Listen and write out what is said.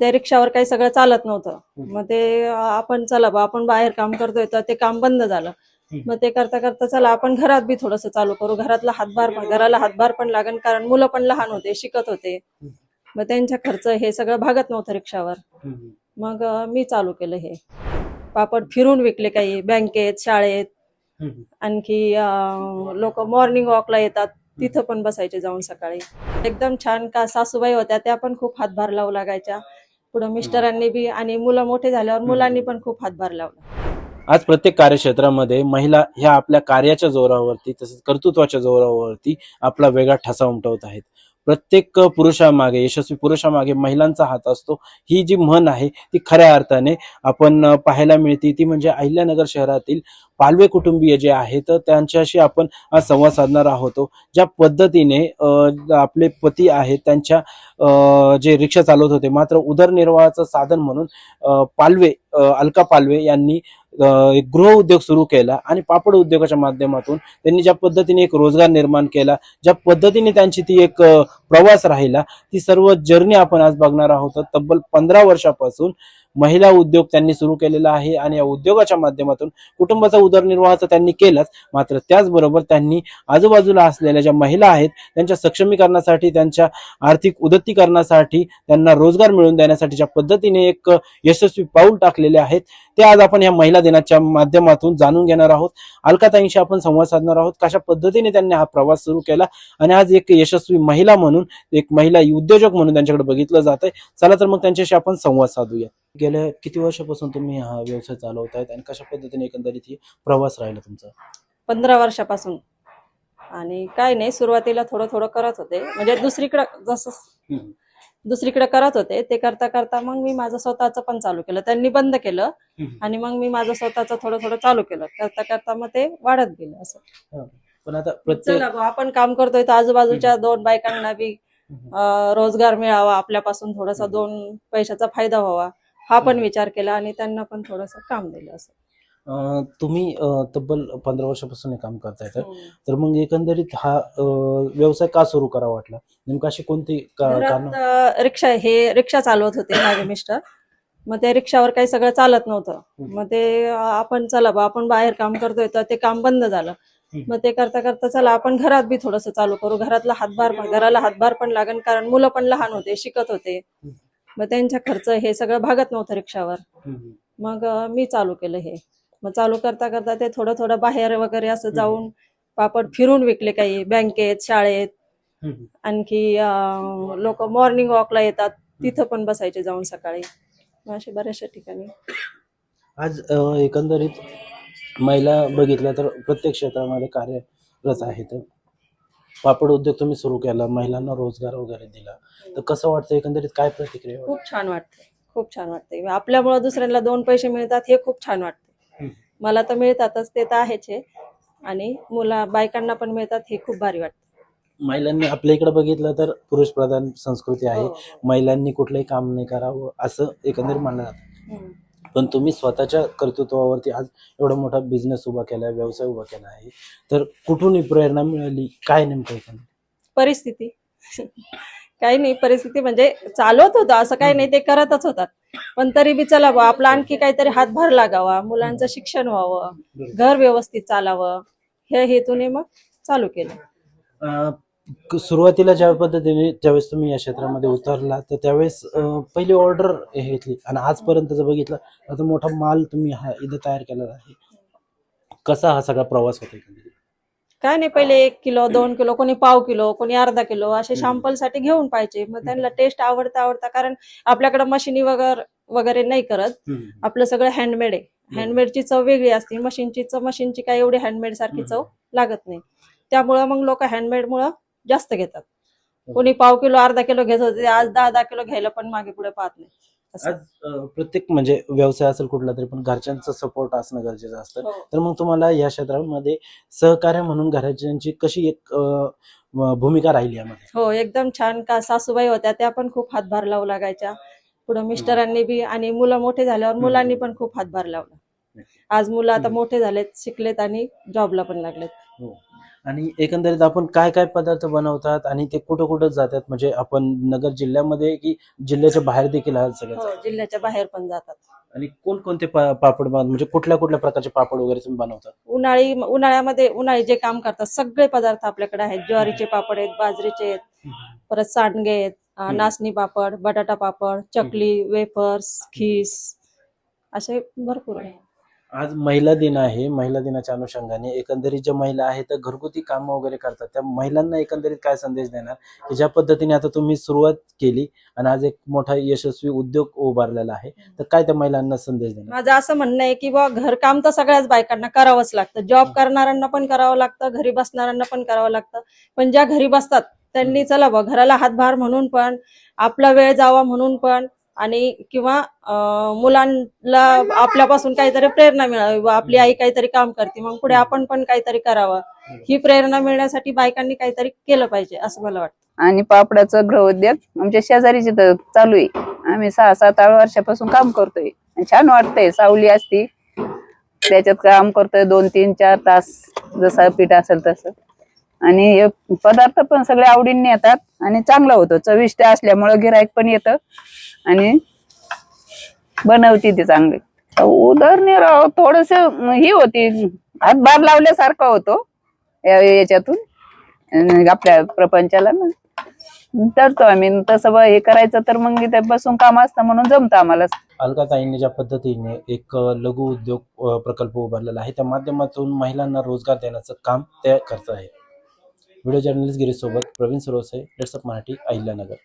ते रिक्षावर काही सगळं चालत नव्हतं. मग ते आपण चला बा आपण बाहेर काम करतोय तर ते काम बंद झालं. मग ते करता करता चला आपण घरात बी थोडस चालू करू. घरातला हातभार घराला हातभार पण लागेल कारण मुलं पण लहान होते शिकत होते. मग त्यांच्या खर्च हे सगळं भागत नव्हतं रिक्षावर. मग मी चालू केलं हे. पापड फिरून विकले काही बँकेत शाळेत. आणखी लोक मॉर्निंग वॉकला येतात. तिथं पण बसायचे जाऊन सकाळी. एकदम छान का सासूबाई होत्या त्या पण खूप हातभार लावू लागायच्या. पुढं मिस्टरांनी बी आणि मुलं मोठे झाल्यावर मुलांनी पण खूप हातभार लावला. आज प्रत्येक कार्यक्षेत्रामध्ये महिला ह्या आपल्या कार्याच्या जोरावरती तसेच कर्तृत्वाच्या जोरावरती आपला वेगळा ठसा उमटवत आहेत. प्रत्येक पुरुषामागे यशस्वी पुरुषामागे महिलांचा हात असतो. ही जी म्हण आहे ती खऱ्या अर्थाने आपण पाहायला मिळते. ती म्हणजे अहिल्यानगर शहरातील पालवे कुटुंबीय जे आहेत त्यांच्याशी आपण आज संवाद साधणार आहोत. ज्या पद्धतीने आपले पती आहेत त्यांच्या जे रिक्षा चालवत होते मात्र उदरनिर्वाहाचं साधन म्हणून पालवे अलका पालवे यांनी एक गृह उद्योग सुरू केला आणि पापड उद्योगाच्या माध्यमातून त्यांनी ज्या पद्धतीने एक रोजगार निर्माण केला ज्या पद्धतीने त्यांची ती एक प्रवास राहिला ती सर्व जर्नी आपण आज बघणार आहोत. तब्बल पंधरा वर्षापासून महिला उद्योग त्यांनी सुरू केलेला आहे आणि या उद्योगाच्या माध्यमातून कुटुंबाचा उदरनिर्वाह तर त्यांनी केलाच. मात्र त्याचबरोबर त्यांनी आजूबाजूला असलेल्या ज्या महिला आहेत त्यांच्या सक्षमीकरणासाठी त्यांच्या आर्थिक उदत्तीकरणासाठी त्यांना रोजगार मिळवून देण्यासाठी ज्या पद्धतीने एक यशस्वी पाऊल टाकलेले आहेत ते आज आपण या महिला दिनाच्या माध्यमातून जाणून घेणार आहोत. अलकाताईंशी आपण संवाद साधणार आहोत. कशा पद्धतीने त्यांनी हा प्रवास सुरू केला आणि आज एक यशस्वी महिला म्हणून एक महिला उद्योजक म्हणून त्यांच्याकडे बघितलं जात आहे चला तर मग त्यांच्याशी आपण संवाद साधूया गेल्या किती वर्षापासून तुम्ही हा व्यवसाय चालवतायत आणि कशा पद्धतीने एकंदरीत ही प्रवास राहिला तुमचा? पंधरा वर्षापासून. आणि काय नाही सुरुवातीला थोडं थोडं करत होते. म्हणजे दुसरीकडं जसं दुसरीकडे करत होते ते करता करता मग मी माझं स्वतःचं पण चालू केलं. त्यांनी बंद केलं आणि मग मी माझं स्वतःचं थोडं थोडं चालू केलं. करता करता मग ते वाढत गेलं असं. पण आता प्रत्येक चला बुवा, आपण काम करतोय तर आजूबाजूच्या दोन बायकांना बी अं, रोजगार मिळावा आपल्यापासून थोडासा दोन पैशाचा फायदा व्हावा. हा पण विचार केला आणि त्यांना पण थोडस काम दिलं असं. तुम्ही तब्बल पंधरा वर्षापासून हे काम करताय तर. तर मग एकंदरीत हा व्यवसाय का सुरू करावा वाटला? नेमकं अशी कोणती रिक्षा हे रिक्षा चालवत होते माझे मिस्टर. मग ते रिक्षावर काही सगळं चालत नव्हतं. मग ते आपण चला बा आपण बाहेर काम करतोय तर ते काम बंद झालं. मग ते करता करता चला आपण घरात बी थोडस चालू करू. घरातला हातभार पण घराला हातभार पण लागेल कारण मुलं पण लहान होते शिकत होते. मग त्यांच्या खर्च हे सगळं भागत नव्हतं रिक्षावर. मग मी चालू केलं हे. मग चालू करता करता ते थोडं थोडं बाहेर वगैरे असं जाऊन पापड फिरून विकले काही बँकेत शाळेत. आणखी लोक मॉर्निंग वॉकला येतात. तिथं पण बसायचे जाऊन सकाळी. असे बऱ्याचशा ठिकाणी. आज एकंदरीत महिला बघितल्या तर प्रत्येक क्षेत्रामध्ये कार्यरत आहेत. पापड उद्योग तुम्ही सुरू केला महिलांना रोजगार वगैरे दिला. तर कसं वाटतं एकंदरीत? काय प्रतिक्रिया वाटते? खूप छान वाटते खूप छान वाटते आपल्यामुळं दुसऱ्यांना दोन पैसे मिळतात हे खूप छान वाटते मला तर मिळतातच ते तर आहेच आहे आणि मुला बायकांना पण मिळतात हे खूप भारी वाटते महिलांनी आपल्या इकडे बघितलं तर पुरुष प्रधान संस्कृती आहे. हो, महिलांनी कुठलंही काम नाही करावं असं एकंदरीत मानलं जातं. हम्म. पण तुम्ही स्वतःच्या कर्तृत्वावरती आज एवढा मोठा बिझनेस उभा केला आहे व्यवसाय उभा केला आहे. तर कुठून ही प्रेरणा मिळाली? काय नेमकं परिस्थिती. काही नाही परिस्थिती म्हणजे चालवत होतं असं काही नाही ते करतच होतात. पण तरी बी चला आपला आणखी काहीतरी हातभार लागावा मुलांचं शिक्षण व्हावं घर व्यवस्थित चालावं हे हेतूने मग चालू केलं. सुरुवातीला ज्या पद्धतीने ज्यावेळेस तुम्ही या क्षेत्रामध्ये उतरला तर त्यावेळेस पहिली ऑर्डर घेतली. आणि आजपर्यंत जर बघितलं आता मोठा माल तुम्ही हा इथं तयार केलेला आहे. कसा हा सगळा प्रवास होता काय नाही पहिले एक किलो दोन किलो कोणी पाव किलो कोणी अर्धा किलो असे सॅम्पलसाठी घेऊन पाहिजे मग त्यांना टेस्ट आवडता आवडता कारण आपल्याकडे मशिनी वगैरे वगैरे नाही करत. आपलं सगळं हँडमेड आहे. हँडमेडची चव वेगळी असते. मशीनची चव मशीनची काय एवढी हँडमेड सारखी चव लागत नाही. त्यामुळं मग लोक हँडमेड मुळे जास्त घेतात. कोणी पाव किलो अर्धा किलो घेत होते आज दहा दहा किलो घ्यायला पण मागे पुढे पाहत नाही. असं. आज अं, प्रत्येक म्हणजे व्यवसाय असेल कुठला तरी पण घरच्यांचं सपोर्ट असणं गरजेचं असतं. हो. तर मग तुम्हाला या क्षेत्रामध्ये सहकार्य म्हणून घरच्यांची कशी एक अं, म- भूमिका राहिली यामध्ये? हो एकदम छान. का सासूबाई होत्या त्या पण खूप हातभार लावू लागायच्या. पुढे मिस्टरांनी बी आणि मुलं मोठे झाल्यावर मुलांनी पण खूप हातभार लावला. आज मुलं आता मोठे झालेत शिकलेत आणि जॉबला पण लागलेत. आणि एकंदरीत आपण काय काय पदार्थ बनवतात आणि ते कुठं कुठं जातात? म्हणजे आपण नगर जिल्ह्यामध्ये की जिल्ह्याच्या बाहेर देखील हा सगळं? हो जिल्ह्याच्या बाहेर पण जातात. आणि कोणकोणते पा- पापड बन- म्हणजे कुठल्या कुठल्या प्रकारचे पापड वगैरे तुम्ही बनवतात? उन्हाळी उन्हाळ्यामध्ये उन्हाळी जे काम करतात सगळे पदार्थ आपल्याकडे आहेत. ज्वारीचे पापड आहेत बाजरीचे आहेत परत सांडगे आहेत अं, हम्म. नाचणी पापड बटाटा पापड चकली वेफर्स खीस असे भरपूर आहे आज महिला दिन आहे. महिला दिनाच्या अनुषंगाने एकंदरीत ज्या महिला आहेत त्या घरगुती कामं वगैरे करतात. त्या महिलांना एकंदरीत काय संदेश देणार? की ज्या पद्धतीने आता तुम्ही सुरुवात केली आणि आज एक मोठा यशस्वी उद्योग उभारलेला आहे तर काय त्या महिलांना संदेश देणार? माझं असं म्हणणं आहे की बा घरकाम तर सगळ्याच बायकांना करावंच लागतं. जॉब करणाऱ्यांना पण करावं लागतं घरी बसणाऱ्यांना पण करावं लागतं. पण ज्या घरी बसतात त्यांनी चला बा घराला हातभार म्हणून पण आपला वेळ जावा म्हणून पण आणि किंवा मुलांना आपल्यापासून काहीतरी प्रेरणा मिळावी आपली आई काहीतरी काम करते मग पुढे आपण पण काहीतरी करावं. ही प्रेरणा मिळण्यासाठी बायकांनी काहीतरी केलं पाहिजे असं मला वाटतं. आणि पापडाचं गृहोद्योग आमच्या शेजारीचे तर चालू आहे. आम्ही सहा सात आठ वर्षापासून काम करतोय. छान वाटतंय सावली असती. त्याच्यात काम करतोय दोन तीन चार तास जसं पीठ असेल तसं. आणि हे पदार्थ पण सगळे आवडीने येतात आणि चांगलं होतं. चविष्ट असल्यामुळं गिराईक पण येतं. आणि बनवती ती चांगली. उदरनिर्वाह थोडस ही होती. हातभार लावल्यासारखा होतो या- याच्यातून. आपल्या प्रपंचाला ना. करतो आम्ही. तसं हे करायचं तर मग इथे बसून काम असतं म्हणून जमतं आम्हाला. अलकाताईंनी ज्या पद्धतीने एक लघु उद्योग प्रकल्प उभारलेला आहे त्या माध्यमातून महिलांना रोजगार देण्याचं काम ते करत आहे. व्हिडिओ जर्नलिस्ट गिरीसोबत प्रवीण सरोसे लेट्सअप मराठी अहिल्यानगर.